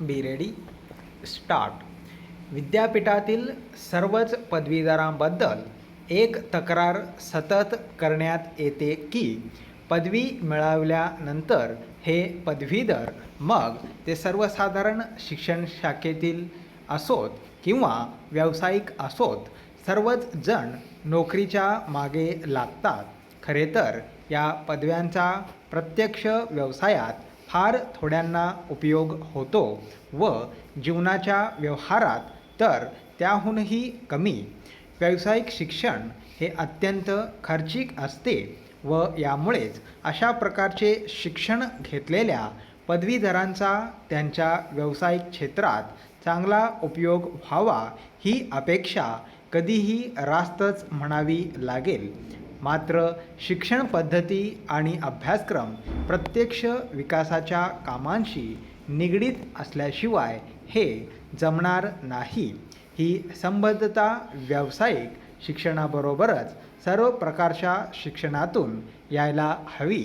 Be ready start विद्यापीठातील सर्वच पदवीधरांबद्दल एक तक्रार सतत करण्यात येते की पदवी मिळवल्यानंतर हे पदवीधर मग ते सर्वसाधारण शिक्षण शाखेतील असोत किंवा व्यावसायिक असोत सर्वच जण नोकरीच्या मागे लागतात. खरे तर या पदव्यांचा प्रत्यक्ष व्यवसायात फार थोड्यांना उपयोग होतो व जीवनाच्या व्यवहारात तर त्याहूनही कमी. व्यावसायिक शिक्षण हे अत्यंत खर्चिक असते व यामुळेच अशा प्रकारचे शिक्षण घेतलेल्या पदवीधरांचा त्यांच्या व्यावसायिक क्षेत्रात चांगला उपयोग व्हावा ही अपेक्षा कधीही रास्तच म्हणावी लागेल. मात्र शिक्षण पद्धती आणि अभ्यासक्रम प्रत्यक्ष विकासाच्या कामांशी निगडीत असल्याशिवाय हे जमणार नाही. ही संबद्धता व्यावसायिक शिक्षणाबरोबरच सर्व प्रकारच्या शिक्षणातून यायला हवी.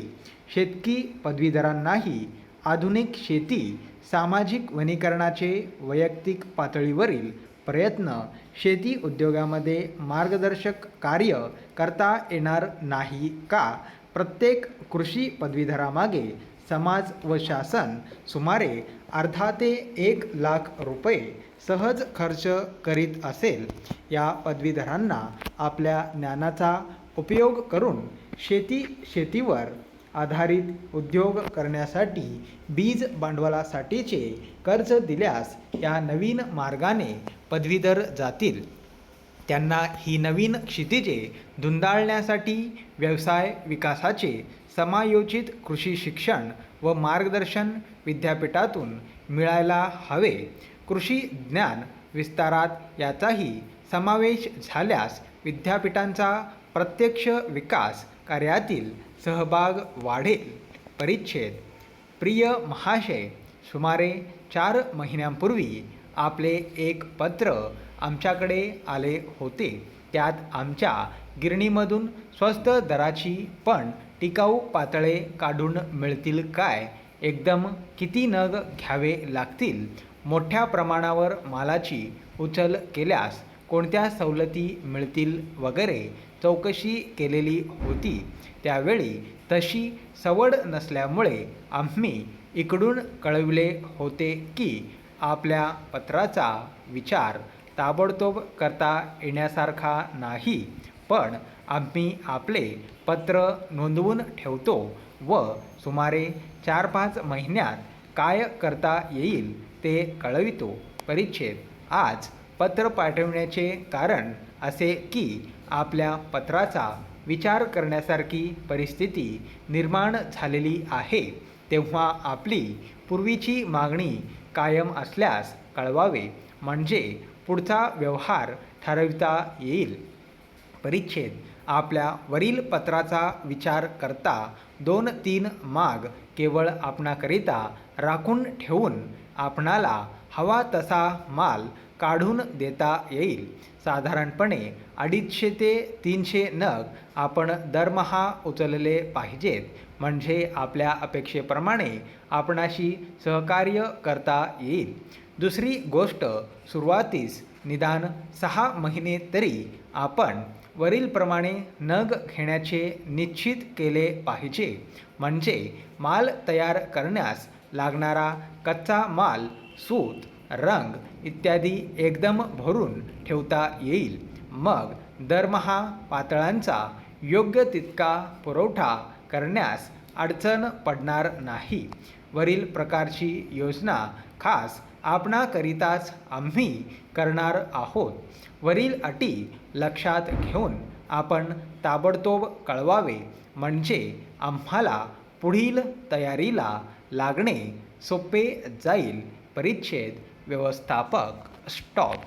शेतकी पदवीधरांनाही आधुनिक शेती सामाजिक वनीकरणाचे वैयक्तिक पातळीवरील प्रयत्न शेती उद्योगामध्ये मार्गदर्शक कार्य करता येणार नाही का? प्रत्येक कृषी पदवीधरामागे समाज व शासन सुमारे अर्धा ते एक लाख रुपये सहज खर्च करीत असेल. या पदवीधरांना आपल्या ज्ञानाचा उपयोग करून शेती शेतीवर आधारित उद्योग करण्यासाठी बीज भांडवलासाठीचे कर्ज दिल्यास या नवीन मार्गाने पदवीधर जातील. त्यांना ही नवीन क्षितिजे धुंदाळण्यासाठी व्यवसाय विकासाचे समायोजित कृषी शिक्षण व मार्गदर्शन विद्यापीठातून मिळायला हवे. कृषी ज्ञान विस्तारात याचाही समावेश झाल्यास विद्यापीठांचा प्रत्यक्ष विकास कार्यातील सहभाग वाढेल. परिच्छेद. प्रिय महाशय सुमारे चार महिन्यांपूर्वी आपले एक पत्र आमच्याकडे आले होते. त्यात आमच्या गिरणीमधून स्वस्त दराची पण टिकाऊ पातळे काढून मिळतील काय? एकदम किती नग घ्यावे लागतील? मोठ्या प्रमाणावर मालाची उचल केल्यास कोणत्या सवलती मिळतील वगैरे चौकशी केलेली होती. त्यावेळी तशी सवड नसल्यामुळे आम्ही इकडून कळविले होते की आपल्या पत्राचा विचार ताबडतोब करता येण्यासारखा नाही पण आम्ही आपले पत्र नोंदवून ठेवतो व सुमारे चार पाच महिन्यात काय करता येईल ते कळवितो. परिच्छेद. आज पत्र पाठविण्याचे कारण असे की आपल्या पत्राचा विचार करण्यासारखी परिस्थिती निर्माण झालेली आहे. तेव्हा आपली पूर्वीची मागणी कायम असल्यास कळवावे म्हणजे पुढचा व्यवहार ठरविता येईल. परिच्छेद. आपल्या वरील पत्राचा विचार करता दोन तीन माग केवळ आपणाकरिता राखून ठेवून आपणाला हवा तसा माल काढून देता येईल. साधारणपणे अडीचशे ते तीनशे नग आपण दरमहा उचलले पाहिजेत. म्हणजे आपल्या अपेक्षेप्रमाणे आपणाशी सहकार्य करता येईल. दुसरी गोष्ट सुरुवातीस निदान सहा महिने तरी आपण वरीलप्रमाणे नग घेण्याचे निश्चित केले पाहिजे. म्हणजे माल तयार करण्यास लागणारा कच्चा माल सूत रंग इत्यादी एकदम भरून ठेवता येईल. मग दरमहा पातळांचा योग्य तितका पुरवठा करण्यास अडचण पडणार नाही. वरील प्रकारची योजना खास आपणाकरिताच आम्ही करणार आहोत. वरील अटी लक्षात घेऊन आपण ताबडतोब कळवावे म्हणजे आम्हाला पुढील तयारीला लागणे सोपे जाईल. परिच्छेद व्यवस्थापक स्टॉप